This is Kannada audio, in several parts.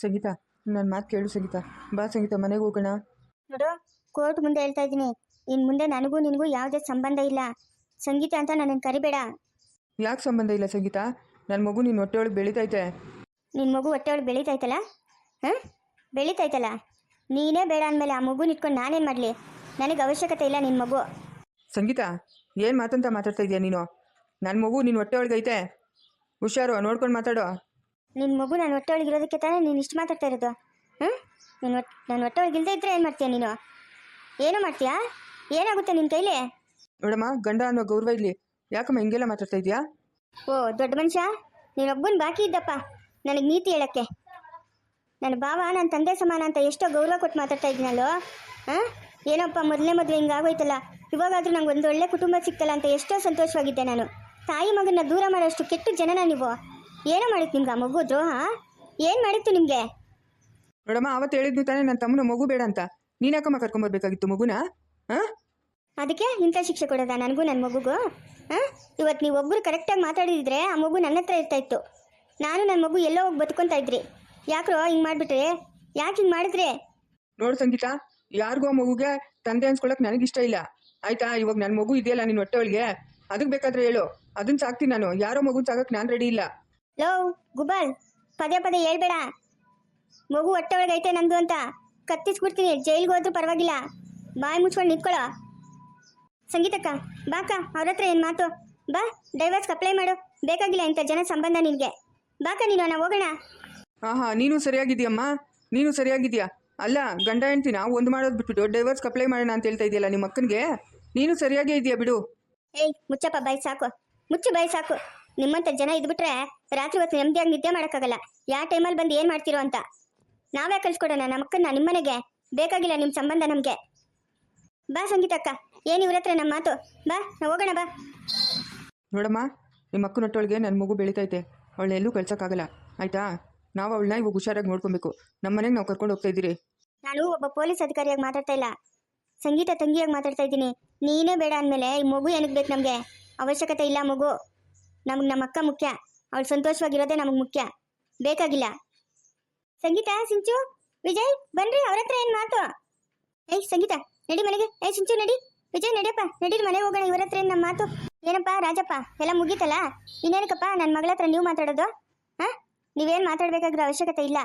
ಸಂಗೀತ ನನ್ನ ಮಾತು ಕೇಳು ಸಂಗೀತ. ಬಾ ಸಂಗೀತ ಮನೆಗೆ ಹೋಗೋಣ. ನೋಡು ಕೋರ್ಟ್ ಮುಂದೆ ಹೇಳ್ತಾ ಇದ್ದೀನಿ. ಇನ್ನು ಮುಂದೆ ನನಗೂ ನಿನಗೂ ಯಾವುದೇ ಸಂಬಂಧ ಇಲ್ಲ. ಸಂಗೀತ ಅಂತ ನನ್ನನ್ನು ಕರಿಬೇಡ. ಯಾಕೆ ಸಂಬಂಧ ಇಲ್ಲ ಸಂಗೀತ? ನನ್ನ ಮಗು ನಿನ್ನ ಹೊಟ್ಟೆಯೊಳಗೆ ಬೆಳೀತೈತೆ. ನಿನ್ನ ಮಗು ಹೊಟ್ಟೆ ಒಳಗೆ ಬೆಳೀತೈತಲ್ಲ? ಹಾಂ? ಬೆಳೀತೈತಲ್ಲ? ನೀನೇ ಬೇಡ ಅಂದಮೇಲೆ ಆ ಮಗುನ ಇಟ್ಕೊಂಡು ನಾನೇನು ಮಾಡಲಿ? ನನಗೆ ಅವಶ್ಯಕತೆ ಇಲ್ಲ ನಿನ್ನ ಮಗು. ಸಂಗೀತ ಏನು ಮಾತಂತ ಮಾತಾಡ್ತಾ ಇದೆಯಾ ನೀನು? ನನ್ನ ಮಗು ನಿನ್ನ ಹೊಟ್ಟೆ ಒಳಗೈತೆ ಹುಷಾರು ನೋಡ್ಕೊಂಡು ಮಾತಾಡು. ನಿನ್ನ ಮಗು ನಾನು ಹೊಟ್ಟೆ ಒಳಗೆ ಇರೋದಕ್ಕೆ ತಾನೇ ನೀನು ಇಷ್ಟು ಮಾತಾಡ್ತಾ ಇರೋದು? ಹ್ಮ್? ನಿನ್ನ ಹೊಟ್ಟೆ ನಾನು ಹೊಟ್ಟೆ ಒಳಗಿಲ್ದೇ ಇಲ್ಲದೆ ಇದ್ದರೆ ಏನು ಮಾಡ್ತೀಯ ನೀನು? ಏನು ಮಾಡ್ತೀಯಾ? ಏನಾಗುತ್ತೆ ನಿನ್ನ ಕೈಲಿ? ನೋಡಮ್ಮ ಗಂಡ ಅನ್ನೋ ಗೌರವ ಇಲ್ಲಿ ಯಾಕಮ್ಮ ಹಿಂಗೆಲ್ಲ ಮಾತಾಡ್ತಾ ಇದೀಯಾ ಓ ದೊಡ್ಡ ಮನುಷ್ಯ? ನೀನೊಬ್ಬನ ಬಾಕಿ ಇದ್ದಪ್ಪ ನನಗೆ ನೀತಿ ಹೇಳಕ್ಕೆ. ನನ್ನ ಭಾವ ನನ್ನ ತಂದೆ ಸಮಾನ ಅಂತ ಎಷ್ಟೋ ಗೌರವ ಕೊಟ್ಟು ಮಾತಾಡ್ತಾ ಇದ್ದೀನಲ್ಲೋ ಹಾಂ ಏನಪ್ಪ ಮೊದಲನೇ ಮದುವೆ ಹಿಂಗಾಗೋಯ್ತಲ್ಲ. ಇವಾಗಾದ್ರೂ ನಂಗೆ ಒಂದು ಒಳ್ಳೆ ಕುಟುಂಬ ಸಿಕ್ತಲ್ಲ ಅಂತ ಎಷ್ಟೋ ಸಂತೋಷವಾಗಿದ್ದೆ ನಾನು. ತಾಯಿ ಮಗನ ದೂರ ಮಾಡೋಷ್ಟು ಕೆಟ್ಟು ಜನನ ನೀವು. ಏನೋ ಮಾಡಿತ್ತು ನಿಮ್ಗೆ ಆ ಮಗು ದ್ರೋಹ? ಏನು ಮಾಡಿತ್ತು ನಿಮಗೆ? ನೋಡಮ್ಮ ಅವತ್ತು ಹೇಳಿದ್ನು ತಾನೇ ನನ್ನ ತಮ್ಮನ ಮಗು ಬೇಡ ಅಂತ. ನೀನ್ಯಾಕಮ್ಮ ಕರ್ಕೊಂಬರ್ಬೇಕಾಗಿತ್ತು ಮಗುನ? ಹಾಂ? ಅದಕ್ಕೆ ಇಂಥ ಶಿಕ್ಷೆ ಕೊಡೋದ ನನಗೂ ನನ್ನ ಮಗುಗೂ? ಹಾಂ? ಇವತ್ತು ನೀವು ಒಬ್ಬರು ಕರೆಕ್ಟಾಗಿ ಮಾತಾಡಿದ್ರೆ ಆ ಮಗು ನನ್ನ ಹತ್ರ ಇರ್ತಾ ಇತ್ತು. ನಾನು ನನ್ನ ಮಗು ಎಲ್ಲೋ ಹೋಗಿ ಬದುಕೊಂತ ಇದ್ರಿ. ಯಾಕ್ರೋ ಹಿಂಗೆ ಮಾಡಿಬಿಟ್ರೆ? ಯಾಕೆ ಹಿಂಗೆ ಮಾಡಿದ್ರಿ? ನೋಡು ಸಂಗೀತ ಯಾರಿಗೋ ಮಗುಗೆ ತಂದೆ ಅನ್ಸ್ಕೊಳಕ್ ನನಗಿಷ್ಟ ಇಲ್ಲ. ಆಯ್ತಾ ಇವಾಗ ನನ್ನ ಮಗು ಇದೆಯಲ್ಲ ನಿನ್ನ ಹೊಟ್ಟೆ ಒಳಗೆ? ಅದಕ್ಕೆ ಬೇಕಾದ್ರೆ ಹೇಳು. ಅದನ್ನ ಸಾಕ್ತೀನಿ ನಾನು. ಯಾರೋ ಮಗುನ ಸಾಕಕ್ಕೆ ನಾನು ರೆಡಿ ಇಲ್ಲ. ಲೋ ಗುಬಲ್ ಪದೇ ಪದೇ ಹೇಳ್ಬೇಡ. ಮಗು ಹೊಟ್ಟೆ ಒಳಗೆ ಐತೆ ನಂದು ಅಂತ ಕತ್ತಿಸ್ಬಿಡ್ತೀನಿ ಜೈಲ್ಗೆ ಹೋದ್ರೂ ಪರವಾಗಿಲ್ಲ. ಬಾಯಿ ಮುಚ್ಕೊಂಡು ನಿಂತ್ಕೊಳ್ಳೋ. ಸಂಗೀತಕ್ಕ ಬಾಕ ಅವ್ರ ಹತ್ರ ಏನು ಮಾತು? ಬಾ ಡೈವರ್ಸ್ಗೆ ಅಪ್ಲೈ ಮಾಡು. ಬೇಕಾಗಿಲ್ಲ ಇಂಥ ಜನ ಸಂಬಂಧ ನಿನಗೆ. ಬಾಕ ನೀನು ನಾವು ಹೋಗೋಣ. ಹಾ ಹಾ ನೀನು ಸರಿಯಾಗಿದೆಯಮ್ಮ ನೀನು ಸರಿಯಾಗಿದೆಯಾ ಅಲ್ಲ ಗಂಡ ಹೆಂಡ್ತಿನ ಒಂದು ಮಾಡೋದು ಬಿಟ್ಬಿಟ್ಟು ಡೈವರ್ಸ್ ಅಪ್ಲೈ ಮಾಡೋಣ ಅಂತ ಹೇಳ್ತಾ ಇದೆಯಲ್ಲ ನಿಮ್ಮ ಅಕ್ಕನಿಗೆ? ನೀನು ಸರಿಯಾಗೇ ಇದೆಯಾ ಬಿಡು? ಏಯ್ ಮುಚ್ಚಪ್ಪ ಬಾಯಿ ಸಾಕು. ಮುಚ್ಚು ಬಾಯಿ ಸಾಕು. ನಿಮ್ಮಂಥ ಜನ ಇದ್ಬಿಟ್ರೆ ರಾತ್ರಿ ಹೊತ್ತು ನೆಮ್ಮದಿಯಾಗಿ ನಿದ್ದೆ ಮಾಡೋಕ್ಕಾಗಲ್ಲ. ಯಾವ ಟೈಮಲ್ಲಿ ಬಂದು ಏನು ಮಾಡ್ತಿರೋ ಅಂತ. ನಾವೇ ಕಳ್ಸ್ಕೊಡೋಣ ನಮ್ಮ ಅಕ್ಕನ್ನ ನಿಮ್ಮನೆಗೆ? ಬೇಕಾಗಿಲ್ಲ ನಿಮ್ಮ ಸಂಬಂಧ ನಮಗೆ. ಬಾ ಸಂಗೀತಕ್ಕ ಏನು ಇವ್ರ ಹತ್ರ ನಮ್ಮ ಮಾತು? ಬಾ ನಾವು ಹೋಗೋಣ ಬಾ. ನೋಡಮ್ಮ ನಿಮ್ಮ ಅಕ್ಕನೊಟ್ಟೊಳಗೆ ನನ್ನ ಮಗು ಬೆಳೀತೈತೆ. ಅವಳೆಲ್ಲೂ ಕಳ್ಸೋಕ್ಕಾಗಲ್ಲ. ಆಯ್ತಾ? ನಾವು ಅವಳನ್ನ ಇವಾಗ ಹುಷಾರಾಗಿ ನೋಡ್ಕೊಬೇಕು. ನಮ್ಮ ಮನೆಗೆ ನಾವು ಕರ್ಕೊಂಡು ಹೋಗ್ತಾ ಇದ್ದೀರಿ. ನಾನು ಒಬ್ಬ ಪೊಲೀಸ್ ಅಧಿಕಾರಿಯಾಗಿ ಮಾತಾಡ್ತಾ ಇಲ್ಲ. ಸಂಗೀತ ತಂಗಿಯಾಗಿ ಮಾತಾಡ್ತಾ ಇದ್ದೀನಿ. ನೀನೇ ಬೇಡ ಅಂದಮೇಲೆ ಈ ಮಗು ಏನಕ್ಕೆ ಬೇಕು ನಮಗೆ? ಅವಶ್ಯಕತೆ ಇಲ್ಲ ಮಗು. ನಮಗೆ ನಮ್ಮ ಅಕ್ಕ ಮುಖ್ಯ. ಅವಳು ಸಂತೋಷವಾಗಿರೋದೇ ನಮಗೆ ಮುಖ್ಯ. ಬೇಕಾಗಿಲ್ಲ. ಸಂಗೀತ, ಸಿಂಚು, ವಿಜಯ್, ಬನ್ರಿ, ಅವ್ರ ಹತ್ರ ಏನು ಮಾತು? ಏಯ್, ಸಂಗೀತ, ನಡಿ ಮನೆಗೆ. ಏಯ್, ಸಿಂಚು, ನಡಿ. ವಿಜಯ್, ನಡಿಯಪ್ಪ, ನಡೀರಿ ಮನೆಗೆ ಹೋಗೋಣ, ಇವ್ರ ಹತ್ರ ಏನು ನಮ್ಮ ಮಾತು? ಏನಪ್ಪ, ರಾಜಪ್ಪ, ಎಲ್ಲ ಮುಗೀತಲ್ಲ? ಇನ್ನೇನಕ್ಕಪ್ಪ ನನ್ನ ಮಗಳ ಹತ್ರ ನೀವು ಮಾತಾಡೋದು? ಹಾಂ? ನೀವೇನ್ ಮಾತಾಡಬೇಕಾಗಿರೋ ಅವಶ್ಯಕತೆ ಇಲ್ಲ.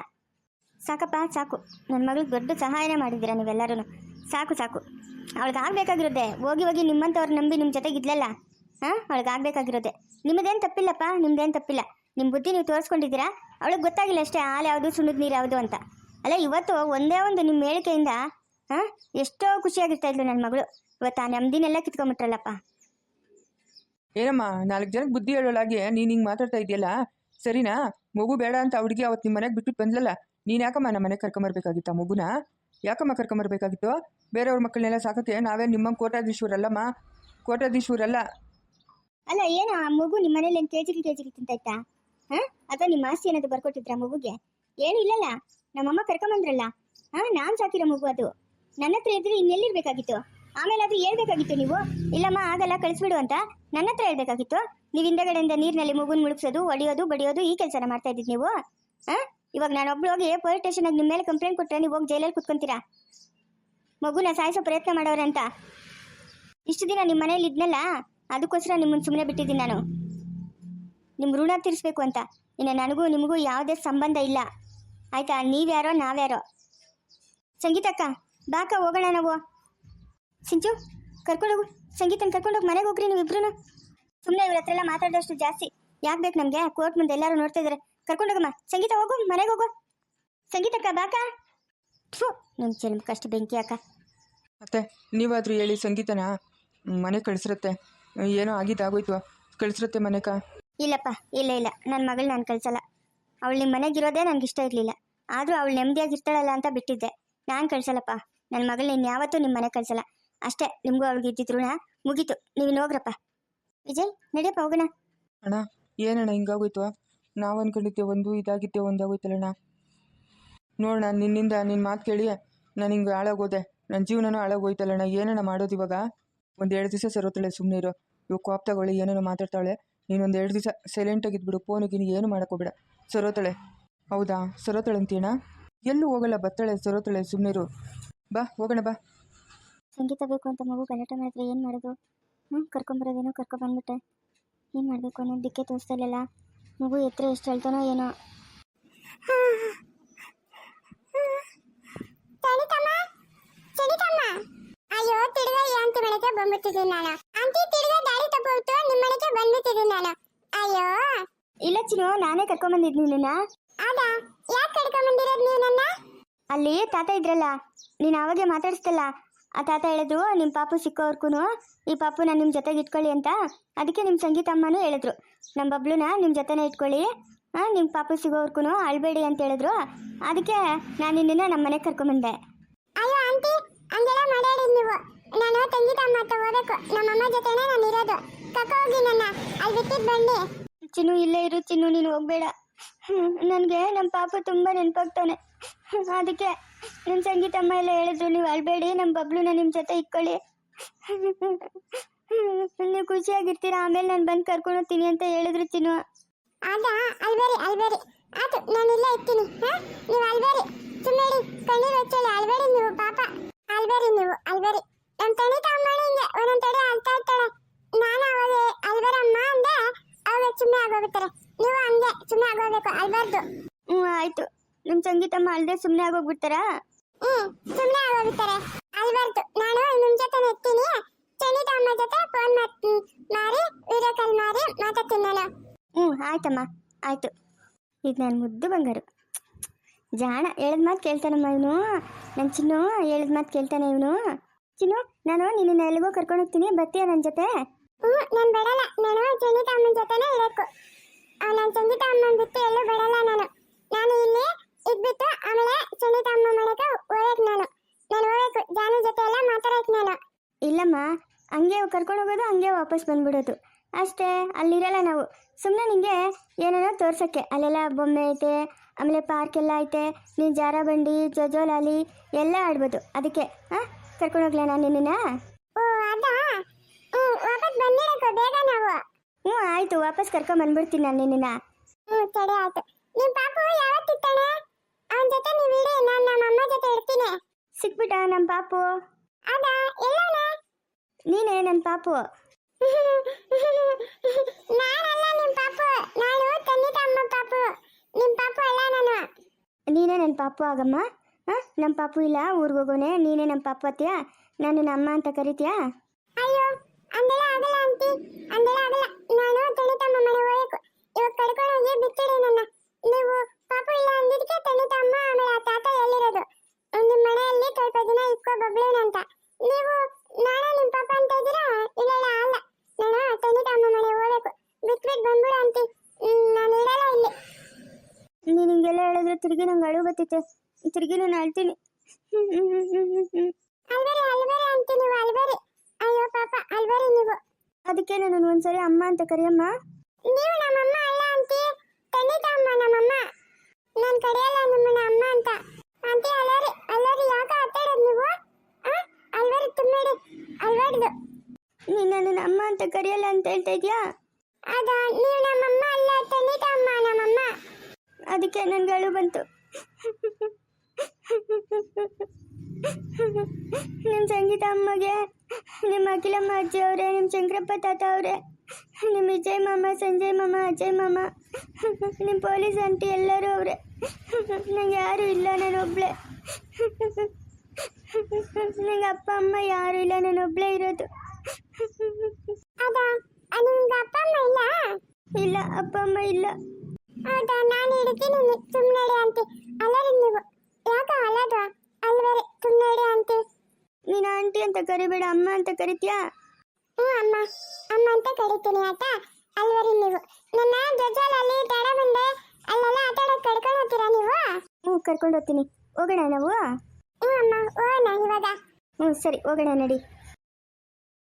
ಸಾಕಪ್ಪ, ಸಾಕು. ನನ್ನ ಮಗಳಿಗೆ ದೊಡ್ಡ ಸಹಾಯನೇ ಮಾಡಿದ್ದೀರಾ ನೀವೆಲ್ಲರೂ ಸಾಕು ಸಾಕು. ಅವಳಿಗೆ ಆಗಬೇಕಾಗಿರುತ್ತೆ ಹೋಗಿ ಹೋಗಿ ನಿಮ್ಮಂಥವ್ರು ನಂಬಿ ನಿಮ್ಮ ಜೊತೆಗೆ ಇದ್ಲಲ್ಲ. ಹಾಂ? ಅವಳಿಗೆ ಆಗ್ಬೇಕಾಗಿರೋದೆ ನಿಮ್ಮದೇನು ತಪ್ಪಿಲ್ಲಪ್ಪ? ನಿಮ್ದೇನು ತಪ್ಪಿಲ್ಲ. ನಿಮ್ಮ ಬುದ್ಧಿ ನೀವು ತೋರಿಸ್ಕೊಂಡಿದ್ದೀರಾ? ಅವಳಿಗೆ ಗೊತ್ತಾಗಿಲ್ಲ ಅಷ್ಟೇ ಹಾಲು ಯಾವುದು, ಸುಣ್ಣದ ನೀರು ಯಾವುದು ಅಂತ. ಅಲ್ಲ ಇವತ್ತು ಒಂದೇ ಒಂದು ನಿಮ್ಮ ಹೇಳಿಕೆಯಿಂದ, ಹಾಂ? ಎಷ್ಟೋ ಖುಷಿಯಾಗಿರ್ತಾ ಇದ್ಲು ನನ್ನ ಮಗಳು. ಇವತ್ತು ಆ ನೆಮ್ಮದಿನೆಲ್ಲ ಕಿತ್ಕೊಂಬಿಟ್ರಲ್ಲಪ್ಪ. ಏನಮ್ಮ, ನಾಲ್ಕು ಜನಕ್ಕೆ ಬುದ್ಧಿ ಹೇಳೋಳಾಗೆ ನೀನು ಹಿಂಗೆ ಮಾತಾಡ್ತಾ ಇದೆಯಲ್ಲ? ಸರಿನಾ? ಮಗು ಬೇಡ ಅಂತ ಹುಡುಗಿ ಅವತ್ತು ನಿಮ್ಮ ಮನೆಗೆ ಬಿಟ್ಟು ಬಂದ್ಲಲ್ಲ? ನೀನು ಯಾಕಮ್ಮ ನಮ್ಮ ಮನೆಗೆ ಕರ್ಕೊಂಬರ್ಬೇಕಾಗಿತ್ತು ಮಗುನ? ಯಾಕಮ್ಮ ಕರ್ಕೊಂಬರ್ಬೇಕಾಗಿತ್ತು? ಬೇರೆಯವ್ರ ಮಕ್ಕಳನ್ನೆಲ್ಲ ಸಾಕೋಕ್ಕೆ ನಾವೇ ನಿಮ್ಮ ಕೋಟಾಧೀಶ್ವರಲ್ಲಮ್ಮ ಕೋಟಾಧೀಶ್ವರಲ್ಲ ಅಲ್ಲ, ಏನು ಆ ಮಗು ನಿಮ್ಮ ಮನೇಲಿ ಏನು ಕೆಜಿಗೆ ಕೆಜಿಗೆ ತಿಂತಾಯ್ತಾ? ಹಾಂ? ಅಥವಾ ನಿಮ್ಮ ಆಸ್ತಿ ಏನಾದ್ರು ಬರ್ಕೊಟ್ಟಿದ್ರ ಮಗುಗೆ? ಏನು ಇಲ್ಲಲ್ಲ. ನಮ್ಮಮ್ಮ ಕರ್ಕೊಂಬಂದ್ರಲ್ಲ. ಹಾಂ? ನಾನು ಸಾಕಿರೋ ಮಗು ಅದು. ನನ್ನ ಹತ್ರ ಇದ್ರೆ ಇನ್ನೆಲ್ಲಿರ್ಬೇಕಾಗಿತ್ತು? ಆಮೇಲೆ ಅದು ಹೇಳ್ಬೇಕಾಗಿತ್ತು ನೀವು? ಇಲ್ಲಮ್ಮ, ಆಗಲ್ಲ, ಕಳಿಸ್ಬಿಡು ಅಂತ. ನನ್ನ ಹತ್ರ ಹೇಳ್ಬೇಕಾಗಿತ್ತು? ನೀವು ಹಿಂದಗಡೆಯಿಂದ ನೀರಿನಲ್ಲಿ ಮಗುನ್ ಮುಳುಗ್ಸೋದು, ಹೊಡಿಯೋದು, ಬಡಿಯೋದು ಈ ಕೆಲಸನ ಮಾಡ್ತಾ ಇದ್ದಿದ್ದು ನೀವು? ಹಾಂ? ಇವಾಗ ನಾನು ಒಬ್ಳು ಹೋಗಿ ಪೊಲೀಸ್ ಸ್ಟೇಷನಾಗ ನಿಮ್ಮ ಮೇಲೆ ಕಂಪ್ಲೇಂಟ್ ಕೊಟ್ಟರೆ ನೀವು ಹೋಗಿ ಜೈಲಲ್ಲಿ ಕುತ್ಕೊಂತೀರಾ? ಮಗುನ ಸಾಯಿಸೋ ಪ್ರಯತ್ನ ಮಾಡೋರೆ ಅಂತ ಇಷ್ಟು ದಿನ ನಿಮ್ಮ ಮನೇಲಿ ಇದ್ನಲ್ಲ? ಅದಕ್ಕೋಸ್ಕರ ನಿಮ್ಮನ್ನು ಸುಮ್ಮನೆ ಬಿಟ್ಟಿದ್ದೀನಿ ನಾನು. ನಿಮ್ಮ ಋಣ ತೀರಿಸ್ಬೇಕು ಅಂತ. ಇನ್ನು ನನಗೂ ನಿಮಗೂ ಯಾವುದೇ ಸಂಬಂಧ ಇಲ್ಲ. ಆಯ್ತಾ? ನೀವ್ಯಾರೋ, ನಾವ್ಯಾರೋ? ಸಂಗೀತಕ್ಕ ಬಾಕ, ಹೋಗೋಣ ನಾವು. ಸಿಂಚು ಕರ್ಕೊಂಡೋಗು ಸಂಗೀತನ ಕರ್ಕೊಂಡೋಗಿ ಮನೆಗೆ ಹೋಗ್ರಿ ನೀವು ಸುಮ್ಮನೆ ಇವ್ರ ಹತ್ರ ಎಲ್ಲ ಮಾತಾಡೋಷ್ಟು ಜಾಸ್ತಿ. ಯಾಕೆ ಬೇಕು ನಮಗೆ? ಕೋರ್ಟ್ ಮುಂದೆ ಎಲ್ಲರೂ ನೋಡ್ತಾ ಇದ್ದಾರೆ ಕರ್ಕೊಂಡೋಗಮ್ಮ ಸಂಗೀತ, ಹೋಗು, ಮನೆಗೆ ಹೋಗು. ಸಂಗೀತಕ್ಕ ಬಾಕ. ಥು ನಿಮ್ಮ ಕಷ್ಟ ಬೆಂಕಿ ಅಕ್ಕ. ಮತ್ತೆ ನೀವಾದರೂ ಹೇಳಿ, ಸಂಗೀತನ ಮನೆ ಕಳಿಸ್ರತ್ತೆ. ಏನೋ ಆಗಿದ್ದಾಗೋಯ್ತು ಕಳ್ಸಿರುತ್ತೆ ಮನೆಕ. ಇಲ್ಲಪ್ಪ ಇಲ್ಲ ಇಲ್ಲ. ನನ್ನ ಮಗಳು ನಾನು ಕಳಿಸಲ್ಲ. ಅವಳು ನಿಮ್ಮ ಮನೆಗಿರೋದೇ ನನಗೆ ಇಷ್ಟ ಇರಲಿಲ್ಲ. ಆದರೂ ಅವಳು ನೆಮ್ಮದಿಯಾಗಿರ್ತಾಳಲ್ಲ ಅಂತ ಬಿಟ್ಟಿದ್ದೆ. ನಾನು ಕಳ್ಸಲ್ಲಪ್ಪ. ನನ್ನ ಮಗಳು ಇನ್ನ ಯಾವತ್ತೂ ನಿಮ್ಮ ಮನೆ ಕಳಿಸಲ್ಲ. ಅಷ್ಟೇ ನಿಮಗೂ ಅವ್ಳಿಗೆ ಇದ್ದಿದ್ರು ಮುಗೀತು. ನೀವು ಹೋಗ್ರಪ್ಪ. ವಿಜಯ್ ನಡಿಯಪ್ಪ ಹೋಗೋಣ. ಅಣ್ಣ ಏನಣ್ಣ ಹಿಂಗಾಗೋಯ್ತು? ನಾವು ಅನ್ಕೊಂಡಿದ್ದೆ ಒಂದು ಇದಾಗಿದ್ದೆ ಒಂದಾಗೋಯ್ತಲ್ಲಣ್ಣ ನೋಡೋಣ ನಿನ್ನಿಂದ ನಿನ್ನ ಮಾತು ಕೇಳಿ ನಾನು ಹಿಂಗೆ ಹಾಳಾಗೋದೆ ನನ್ನ ಜೀವನನೂ ಹಾಳಾಗೋಯ್ತಲ್ಲಣ್ಣ ಏನಣ್ಣ ಮಾಡೋದು ಇವಾಗ? ಒಂದು ಎರಡು ದಿವಸ ಸರೋತಾಳೆ ಸುಮ್ಮನೆ ಇರು ಇವಾಗ ಕೋಪ್ ತಗೊಳ್ಳಿ ಏನೇನೋ ಮಾತಾಡ್ತಾಳೆ. ನೀನು ಒಂದು ಎರಡು ದಿವಸ ಸೈಲೆಂಟಾಗಿದ್ಬಿಡು ಫೋನಿಗೆ ಏನು ಮಾಡೋಕ್ಕೋಬೇಡ ಸರೋತಾಳೆ ಹೌದಾ? ಸರೋತಾಳೆ ಅಂತೀಣ ಎಲ್ಲೂ ಹೋಗಲ್ಲ ಬತ್ತಾಳೆ ಸರೋತಾಳೆ ಸುಮ್ಮನೆರು ಬಾ ಹೋಗೋಣ ಬಾ. ಸಂಗೀತ ಬೇಕು ಅಂತ ಮಗು ಗಲಾಟೆ ಮಾಡಿದ್ರೆ ಏನು ಮಾಡೋದು? ಹ್ಞೂ ಕರ್ಕೊಂಬರೋದೇನೋ ಕರ್ಕೊಬಂದ್ಬಿಟ್ಟೆ. ಏನು ಮಾಡಬೇಕು ಅನ್ನೋ ದಿಕ್ಕೆ ತೋರಿಸ್ತಾ ಇಲ್ಲಲ್ಲ ಮಗು ಎತ್ತರ ಎಷ್ಟು ಹೇಳ್ತಾನೋ ಏನೋ. ಅಯ್ಯೋ ತಿರ್ಗ ಈ ಆಂಟಿ ಮನೆಗೆ ಬಂದ್ಬಿಟ್ಟಿದ್ದೀನಿ ನಾನು. ಆಂಟಿ ತಿರ್ಗ ದಾರಿ ತಪ್ಪೋಯ್ತು ನಿಮ್ಮ ಮನೆಗೆ ಬಂದ್ಬಿಟ್ಟಿದ್ದೀನಿ ನಾನು. ಅಯ್ಯೋ. ಇಲ್ಲ ಚಿನ್ನು ನಾನೇ ಕರ್ಕೊಂಬಂದಿದ್ದು ನಿನ್ನ. ಹೌದಾ? ಯಾಕೆ ಕರ್ಕೊಂಬಂದಿರೋದು ನೀವು ನನ್ನ ಅಲ್ಲಿ ತಾತ ಇದ್ರಲ್ಲ ನೀನು ಅವಾಗೆ ಮಾತಾಡಿಸ್ತಲ್ಲ. ಆ ತಾತ ಹೇಳಿದ್ರು ನಿಮ್ಮ ಪಾಪು ಸಿಕ್ಕೋರ್ಗೂ ಈ ಪಾಪುನ ನಿಮ್ಮ ಜೊತೆಗೆ ಇಟ್ಕೊಳ್ಳಿ ಅಂತ. ಅದಕ್ಕೆ ನಿಮ್ಮ ಸಂಗೀತ ಅಮ್ಮನೂ ಹೇಳಿದ್ರು. ನಮ್ಮ ಬಬ್ಲುನ ನಿಮ್ಮ ಜೊತೆನೇ ಇಟ್ಕೊಳ್ಳಿ. ಹಾಂ ನಿಮ್ಮ ಪಾಪು ಸಿಗೋರ್ಗೂ ಅಳ್ಬೇಡಿ ಅಂತ ಹೇಳಿದ್ರು. ಅದಕ್ಕೆ ನಾನು ನಿನ್ನ ನಮ್ಮ ಮನೆಗೆ ಕರ್ಕೊಂಬಂದೆ ಅಯ್ಯೋ ಆಂಟಿ ಹಂಗೆಲ್ಲ ಮಾಡಾಡಿ ನೀವು ನಾನು ತಂಗಿ ತಮ್ಮ ಹತ್ರ ಹೋಗ್ಬೇಕು. ನಮ್ಮಮ್ಮ ಜೊತೆನೇ ನಾನು ಇರೋದು. ಕಕ್ಕ ಹೋಗಿ ನನ್ನ. ಅಲ್ಲಿ ಬಿಟ್ಟಿದ್ದು ಬಂಡಿ. ಚಿನ್ನು ಇಲ್ಲೇ ಇರು ಚಿನ್ನು ನೀನು ಹೋಗಬೇಡ. ನನಗೆ ನಮ್ಮ ಪಾಪ ತುಂಬ ನೆನಪಾಗ್ತಾನೆ. ಅದಕ್ಕೆ ನಿಮ್ಮ ಸಂಗೀತಮ್ಮ ಎಲ್ಲ ಹೇಳಿದ್ರು ನೀವು ಅಳ್ಬೇಡಿ ನಮ್ಮ ಬಬ್ಲುನ ನಿಮ್ಮ ಜೊತೆ ಇಕ್ಕೊಳ್ಳಿ. ನೀವು ಖುಷಿಯಾಗಿರ್ತೀರ? ಆಮೇಲೆ ನಾನು ಬಂದು ಕರ್ಕೊಂಡು ಹೋಗ್ತೀನಿ ಅಂತ ಹೇಳಿದ್ರು ಚಿನ್ನು. ಆದಾ ಅಲ್ಬೇರಿ ಅಲ್ಬೇರಿ ಆತು ನಾನು ಇಲ್ಲೇ ಇರ್ತೀನಿ. ಹಾ? ನೀವು ಅಲ್ಬೇರಿ ಸುಮ್ಮನೆ ಕಣ್ಣೀರು ಹಚ್ಚಲ್ಲ ಅಲ್ಬೇರಿ ನೀವು ಪಾಪ. ಅಲ್ಬೇರಿ. ನಮ್ಮ ತಣಿ ತಮ್ಮಳಿ ಹಿಂಗೆ ಒಂದೊಂದ್ ತಡೆ ಅಳ್ತಾ ಇರ್ತಾಳೆ. ನಾನು ಅವಾಗ ಅಲ್ಬರಮ್ಮ ಅಂದೆ ಅವಾಗ ಸುಮ್ಮನೆ ಆಗೋಗ್ತಾರೆ ನೀವು ಹಂಗೆ ಸುಮ್ಮನೆ ಆಗೋಗ್ಬೇಕು, ಅಲ್ಬಾರ್ದು. ಹ್ಞೂ, ಆಯಿತು. ನಿಮ್ಮ ಸಂಗೀತಮ್ಮ ಅಲ್ಲದೆ ಸುಮ್ಮನೆ ಆಗೋಗ್ಬಿಡ್ತಾರಾ? ಹ್ಮ್ ಸುಮ್ಮನೆ ಆಗೋಗ್ತಾರೆ ಅಲ್ಬಾರ್ದು. ನಾನು ನಿಮ್ ಜೊತೆ ಇರ್ತೀನಿ. ಚನಿ ತಮ್ಮ ಜೊತೆ ಫೋನ್ ಮಾಡಿ ವಿಡಿಯೋ ಕಾಲ್ ಮಾಡಿ ಮಾತಾಡ್ತೀನಿ ನಾನು ಹ್ಞೂ, ಆಯ್ತಮ್ಮ. ಆಯ್ತು. ಇದು ನಾನು ಮುದ್ದು ಬಂಗಾರು. ಜಾಣ, ಹೇಳಿದ ಮಾತು ಕೇಳ್ತಾನಮ್ಮ ಇವನು. ನನ್ನ ಚಿನ್ನು ಹೇಳಿದ ಮಾತು ಕೇಳ್ತಾನೆ ಇವನು. ಚಿನ್ನು ನಾನು ನಿನ್ನ ಎಲ್ಲಿಗೋ ಕರ್ಕೊಂಡು ಹೋಗ್ತೀನಿ. ಬರ್ತೀಯ ನನ್ನ ಜೊತೆ? ಹ್ಮ್ ನಾನು ಬರಲ್ಲ. ನಾನು ಸಂಗೀತ ಅಮ್ಮನ ಜೊತೆನೇ ಇರಬೇಕು ನಾನು ಸಂಗೀತ ಅಮ್ಮನ ಬಿಟ್ಟು ಎಲ್ಲೂ ಬರಲ್ಲ ನಾನು. ನಾನು ಇಲ್ಲಿ ಇದ್ಬಿಟ್ಟು ಆಮೇಲೆ ಸಂಗೀತ ಅಮ್ಮ ಮನೆಗೆ ಹೋಗ್ಬೇಕು ನಾನು. ನಾನು ಹೋಗ್ಬೇಕು. ಜಾನು ಜೊತೆ ಎಲ್ಲ ಮಾತಾಡಕ್ಕೆ ನಾನು. ಇಲ್ಲಮ್ಮ ಹಂಗೆ ಕರ್ಕೊಂಡು ಹೋಗೋದು ಹಂಗೆ ವಾಪಸ್ ಬಂದ್ಬಿಡೋದು. ಅಷ್ಟೇ ಅಲ್ಲಿರಲ್ಲ ನಾವು. ಸುಮ್ಮನೆ ನಿಂಗೆ ಏನೇನೋ ತೋರ್ಸೋಕ್ಕೆ. ಅಲ್ಲೆಲ್ಲ ಬೊಮ್ಮೆ ಐತೆ ಆಮೇಲೆ ಪಾರ್ಕ್ ಎಲ್ಲ ಐತೆ ನೀನು ಜಾರಾ ಬಂಡಿ ಜೋಜೋಲಾಲಿ ಎಲ್ಲ ಆಡ್ಬೋದು. ಅದಕ್ಕೆ ಹಾಂ ಕರ್ಕೊಂಡು ಹೋಗ್ಲಾ ನಾನು ನಿನ್ನ ಓ ಅದಾ. ಹ್ಮ್ ವಾಪಸ್ ಬಂದಿರಬೇಕು ಬೇಗ ನಾವು. ಹ್ಞೂ ಆಯಿತು ವಾಪಸ್ ಕರ್ಕೊಂಡ್ ಬಂದ್ಬಿಡ್ತೀನಿ ನಾನು ನಿನ್ನ ಹ್ಮ್ ಸರಿ ಆಯ್ತು. ನಿಮ್ ಪಾಪು ಯಾವತ್ತಿತ್ತಾನೆ ಅವನ ಜೊತೆ ನೀವು ಇಡಿ ನಾನು ನಮ್ಮ ಅಮ್ಮ ಜೊತೆ ಇರ್ತೀನಿ. ಸಿಕ್ಬಿಟ್ಟ ನಮ್ಮ ಪಾಪು? ಅದಾ ಎಲ್ಲಾನ? ನೀನೇ ನನ್ನ ಪಾಪು? ನಾನಲ್ಲ ನಿಮ್ ಪಾಪು. ನಾನು ಸಂಗೀತ ತಮ್ಮ ಪಾಪು. ನಿಮ್ ಪಾಪು ಅಲ್ಲ ನಾನು. ನೀನೇ ನನ್ನ ಪಾಪು ಆಗಮ್ಮ ಹಾಂ ನಮ್ಮ ಪಾಪು ಇಲ್ಲ ಊರಿಗೆ ಹೋಗೋನೆ. ನೀನೇ ನಮ್ಮ ಪಾಪು ಅತ್ತೀಯಾ ನಾನು ನಮ್ಮ ಅಮ್ಮ ಅಂತ ಕರಿತೀಯಾ? ಅಯ್ಯೋ ಅಂದೆಲ್ಲ ಆಗಲ್ಲ ಅಂತಿ ಅಂದೆಲ್ಲ ಆಗಲ್ಲ. ನಾನು ತಣಿತಮ್ಮ ಮನೆ ಹೋಗಬೇಕು. ಇವಾಗ ಕರ್ಕೊಂಡು ಹೋಗಿ ಬಿಟ್ಟಿಡಿ ನನ್ನ. ನೀವು ಪಾಪ ಇಲ್ಲ ಅಂದಿದ್ದಕ್ಕೆ ತಣಿತಮ್ಮ ಆಮೇಲೆ ಆ ತಾತ ಎಲ್ಲಿರೋದು? ನಿಮ್ಮ ಮನೆಯಲ್ಲಿ ಸ್ವಲ್ಪ ದಿನ ಇಟ್ಕೋ ಬಬ್ಲೇನ್ ಅಂತ. ನೀವು ನಾಳೆ ನಿಮ್ಮ ಪಾಪ ಅಂತ ಇದ್ದೀರಾ? ಇಲ್ಲ ಇಲ್ಲ ಅಲ್ಲ. ನಾನು ತಣಿತಮ್ಮ ಮನೆ ಹೋಗಬೇಕು. ಬಿಟ್ಬಿಟ್ಟು ಬಂದ್ಬಿಡು ಅಂತಿ ನಾನು ಇರಲ್ಲ ಇಲ್ಲಿ. ನೀನು ಹಿಂಗೆಲ್ಲ ಹೇಳಿದ್ರೆ ತಿರುಗಿ ನಂಗೆ ಅಳು ಬರ್ತೈತೆ ತಿರುಗಿ ನಾನು ಅಳ್ತೀನಿ ಅಲ್ಬೇರಿ ಅಲ್ಬೇರಿ ಅಂತಿ ನೀವು, ಅಲ್ಬೇರಿ. ಅಯ್ಯೋ, ಪಾಪ, ಅಲ್ಬೇರಿ ನೀವು. ಅದಕ್ಕೆ ನಾನು ಒಂದ್ಸರಿ ಅಮ್ಮ ಅಂತ ಕರಿಯಮ್ಮ. ನೀವು ನಮ್ಮಮ್ಮ ಅಲ್ಲ ಅಂತಿ. ಖಂಡಿತ ಅಮ್ಮ, ನಮ್ಮಮ್ಮ. ನಾನು ಕರೆಯಲ್ಲ ನಿಮ್ಮನ್ನ ಅಮ್ಮ ಅಂತ. ಅಂತಿ ಅಲ್ಲರಿ ಅಲ್ಲರಿ ಯಾಕೆ ಆಟಾಡೋದು ನೀವು? ಅಲ್ವರಿ ತುಂಬಿಡಿ. ಅಲ್ವಡ್ದು ನೀನು ನನ್ನ ಅಮ್ಮ ಅಂತ ಕರೆಯಲ್ಲ ಅಂತ ಹೇಳ್ತಾ ಇದೆಯಾ? ಅದ, ನೀವು ನಮ್ಮಮ್ಮ ಅಲ್ಲ. ಖಂಡಿತ ಅಮ್ಮ, ನಮ್ಮಮ್ಮ. ಅದಕ್ಕೆ ನನಗೆ ಅಳು ಬಂತು. ನಿಮ್ಮ ಸಂಗೀತ ಅಮ್ಮಗೆ ನಿಮ್ಮ ಅಖಿಲಮ್ಮ ಅಜ್ಜಿ ಅವರೇ ನಿಮ್ಮ ಶಂಕರಪ್ಪ ತಾತ ಅವರೇ ನಿಮ್ಮ ವಿಜಯ್ ಮಾಮ ಸಂಜಯ್ ಮಾಮ ಅಜಯ್ ಮಾಮ ನಿಮ್ಮ ಪೊಲೀಸ್ ಆಂಟಿ ಎಲ್ಲರೂ ಅವರೇ. ನಂಗೆ ಯಾರು ಇಲ್ಲ ನಾನು ಒಬ್ಳೆ ನಂಗೆ ಅಪ್ಪ ಅಮ್ಮ ಯಾರೂ ಇಲ್ಲ ನಾನು ಒಬ್ಳೆ ಇರೋದು ಇಲ್ಲ? ಅಪ್ಪ ಅಮ್ಮ ಇಲ್ಲ. ಹೌದಾ? ನಾನು ಹಿಡಿತೀನಿ ಸುಮ್ಮನೆ ಅಂತೆ ಅಲ್ಲರಿ ನೀವು. ಯಾಕೆ ಅಲ್ಲದ ಅಲ್ವೇ ಸುಮ್ಮನೆ ಅಂತಿ ನೀನು ಆಂಟಿ ಅಂತ ಕರಿಬೇಡ ಅಮ್ಮ ಅಂತ ಕರಿತೀಯಾ? ಹ್ಞೂ ಅಮ್ಮ. ಅಮ್ಮ ಅಂತ ಕರಿತೀನಿ ಆಯ್ತಾ? ಅಲ್ವರಿ ನೀವು. ನನ್ನ ಜೊಜಾಲಲ್ಲಿ ತಡ ಬಂದೆ. ಅಲ್ಲೆಲ್ಲ ಆಟ ಆಡೋಕೆ ಕರ್ಕೊಂಡು ಹೋಗ್ತೀರಾ ನೀವು? ಹ್ಞೂ ಕರ್ಕೊಂಡು ಹೋಗ್ತೀನಿ. ಹೋಗೋಣ ನಾವು? ಹ್ಞೂ ಅಮ್ಮ. ಹೋಗೋಣ ಇವಾಗ. ಹ್ಞೂ ಸರಿ. ಹೋಗೋಣ ನಡಿ.